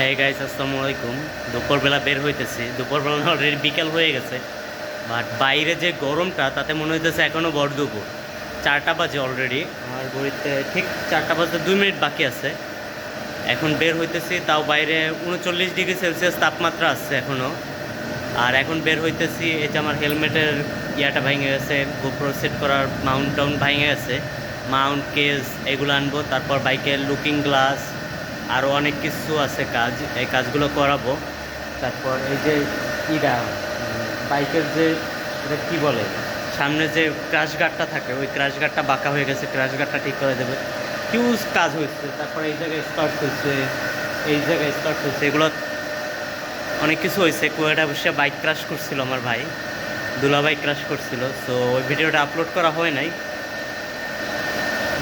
হ্যাঁ গাইস আসসালামু আলাইকুম দুপুরবেলা বের হইতেছি। দুপুরবেলা অলরেডি বিকেল হয়ে গেছে। বাট বাইরে যে গরমটা, তাতে মনে হইতেছে এখনও বড় দুপুর। চারটা বাজে অলরেডি আমার ঘড়িতে ঠিক চারটা বাজতে দুই মিনিট বাকি আছে। এখন বের হইতেছি, তাও বাইরে উনচল্লিশ ডিগ্রি সেলসিয়াস তাপমাত্রা আসছে এখনও আর এখন বের হইতেছি, এই যে আমার হেলমেটের ইয়াটা ভেঙে গেছে গোপ্রো সেট করার মাউন্ট টাউন ভেঙে গেছে। মাউন্ট কেস এগুলো আনব, তারপর বাইকের লুকিং গ্লাস আরও অনেক কিছু আছে কাজ, এই কাজগুলো করাবো। তারপর এই যে ইটা বাইকের যে, এটা কী বলে? সামনে যে ক্রাশ গার্ডটা থাকে, ওই ক্রাশ গার্ডটা বাঁকা হয়ে গেছে ক্রাশ গার্ডটা ঠিক করে দেবে। হিউজ কাজ হয়েছে। তারপর এই জায়গায় স্টার্ট হয়েছে, এই জায়গায় স্টার্ট হয়েছে। এগুলো অনেক কিছু হয়েছে। কুয়াটা বসে বাইক ক্রাশ করছিল আমার ভাই। দুলা বাইক ক্রাশ করছিল। সো ওই ভিডিওটা আপলোড করা হয় নাই।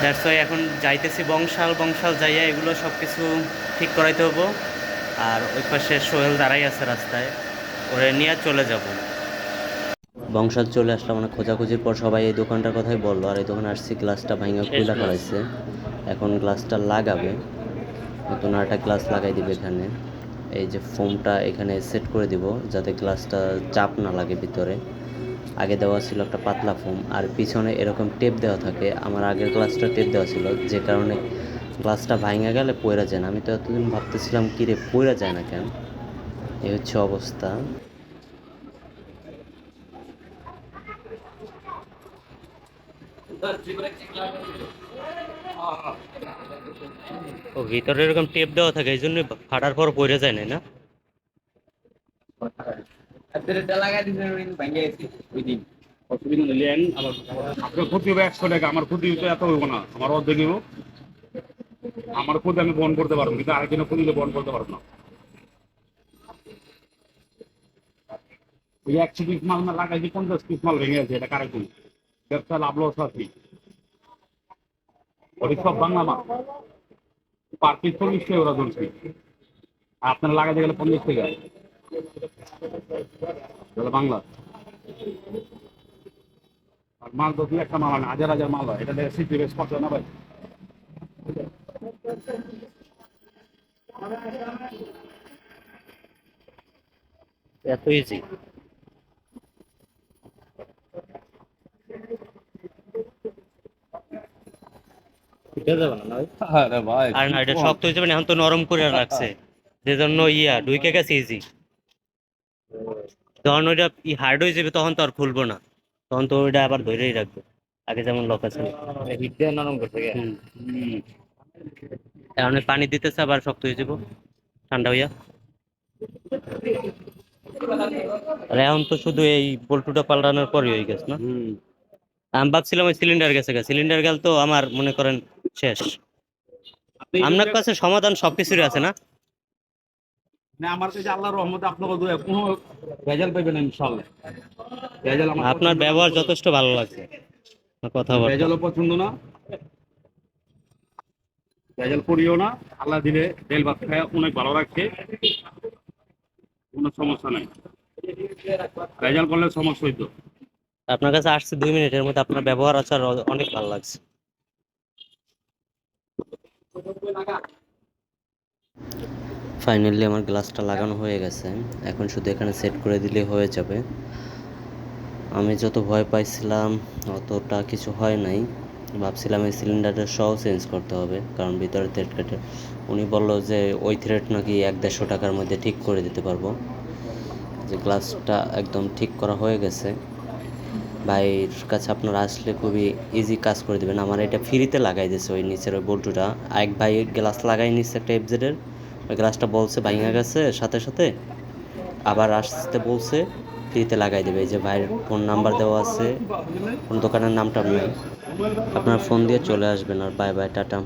দ্যাটস ওয়াই এখন যাইতেছি বংশাল বংশাল যাইয়া এগুলো সব কিছু ঠিক করাইতে হব। আর ওই পাশে সোহেল দাঁড়াই আছে রাস্তায় ওরে নিয়ে চলে যাব। বংশাল চলে আসলাম মানে খোঁজাখুঁজির পর সবাই এই দোকানটার কথাই বলল আর এই দোকানে আসছি গ্লাসটা ভাঙা খুলে ফেলাইছে। এখন গ্লাসটা লাগাবে। নতুন আর একটা গ্লাস লাগাই দিবে এখানে। এই যে ফোমটা এখানে সেট করে দিব যাতে গ্লাসটা চাপ না লাগে ভিতরে। আগে দেওয়া ছিল একটা পাতলা ফোম, আর পিছনে এরকম টেপ দেওয়া থাকে। আমার আগের গ্লাসটা টেপ দেওয়া ছিল, যে কারণে গ্লাসটা ভাঙা গেলে পড়ে যায় না। আমি তো এতদিন ভাবতেছিলাম, কি রে পড়ে যায় না কেন? এই হচ্ছে অবস্থা। ও, ভিতরে এরকম টেপ দেওয়া থাকে, এই জন্য ফাটার পর পড়ে যায় না? ক্ষতি আমার ক্ষতি এত হইব না। আমার অর্ধেক আমার ক্ষতি আমি বহন করতে পারব কিন্তু আরেকজনের ক্ষতি বহন করতে পারব না। ওই একশো পিস মাল না লাগাইছি পঞ্চাশ পিস মাল ভেঙে আছে, এটা কারেক্ট ব্যবসা লাভ লস আছে ওই সব বাংলা মাল। পার পিস চল্লিশ টাকা ওরা ধরছি। আপনারা লাগাইতে গেলে পঞ্চাশ টাকা। তাহলে বাংলা। আর মাল তো দুই একটা মাল হয় না হাজার হাজার মাল হয়। এটা দেখে সিটি বেশ না ভাই? এত ইজি ভাই? আর না এটা শক্ত হয়ে যাবে না এখন তো নরম করে রাখছে। যে জন্য ইয়া ঢুকে গেছে ইজি যখন ওইটা হার্ড হয়ে যাবে তখন তো আর খুলবো না। তখন তো ওইটা আবার ধরেই রাখবে আগে যেমন লক আছে। এখন পানি দিতেছে আবার শক্ত হয়ে যাব। ঠান্ডা হইয়া। এখন তো শুধু এই বল্টুটা পাল্টানোর পরই হয়ে গেছে না? আমি ভাবছিলাম ওই সিলিন্ডার গেছে সিলিন্ডার গেল তো আমার মনে করেন শেষ। আপনার কাছে সমাধান সবকিছুরই আছে না? না আমার কাছে আল্লাহর রহমতে আপনাকে কোনো ভেজাল পাইবেন ইনশাআল্লাহ। ভেজাল আমার আপনার ব্যবহার যথেষ্ট ভালো লাগছে। আপনার কথাবার্তা। ভেজালও পছন্দ না। ভেজাল করিও না। আল্লাহ দিলে তেল ভাত খায় অনেক ভালো রাখছে। কোনো সমস্যা নাই। ভেজাল করলে সমস্যা হইতো। আপনার কাছে আসছে দুই মিনিটের মধ্যে আপনার ব্যবহার আচার অনেক ভালো লাগছে। ফাইনালি আমার গ্লাসটা লাগানো হয়ে গেছে। এখন শুধু এখানে সেট করে দিলে হয়ে যাবে। আমি যত ভয় পাইছিলাম, অতটা কিছু হয় নাই। ভাবছিলাম এই সিলিন্ডারটা সহ চেঞ্জ করতে হবে, কারণ ভিতরে থ্রেড কেটে। উনি বলল যে, ওই থ্রেড নাকি এক দেড়শো টাকার মধ্যে ঠিক করে দিতে পারব। যে গ্লাসটা একদম ঠিক করা হয়ে গেছে। ভাইয়ের কাছে আপনারা আসলে খুবই ইজি কাজ করে দেবেন। আমার এটা ফ্রিতে লাগাই দিয়েছে ওই নিচের ওই বল্টুটা। এক ভাই গ্লাস লাগাই নিচ্ছে একটা এফজেডের গ্লাসটা বলছে, ভাঙা গেছে, সাথে সাথে আবার আসতে বলছে, ফ্রিতে লাগাই দেবে। যে ভাইয়ের ফোন নাম্বার দেওয়া আছে কোন দোকানের নামটা নেই। আপনার ফোন দিয়ে চলে আসবেন আর বাই বাই টাটা।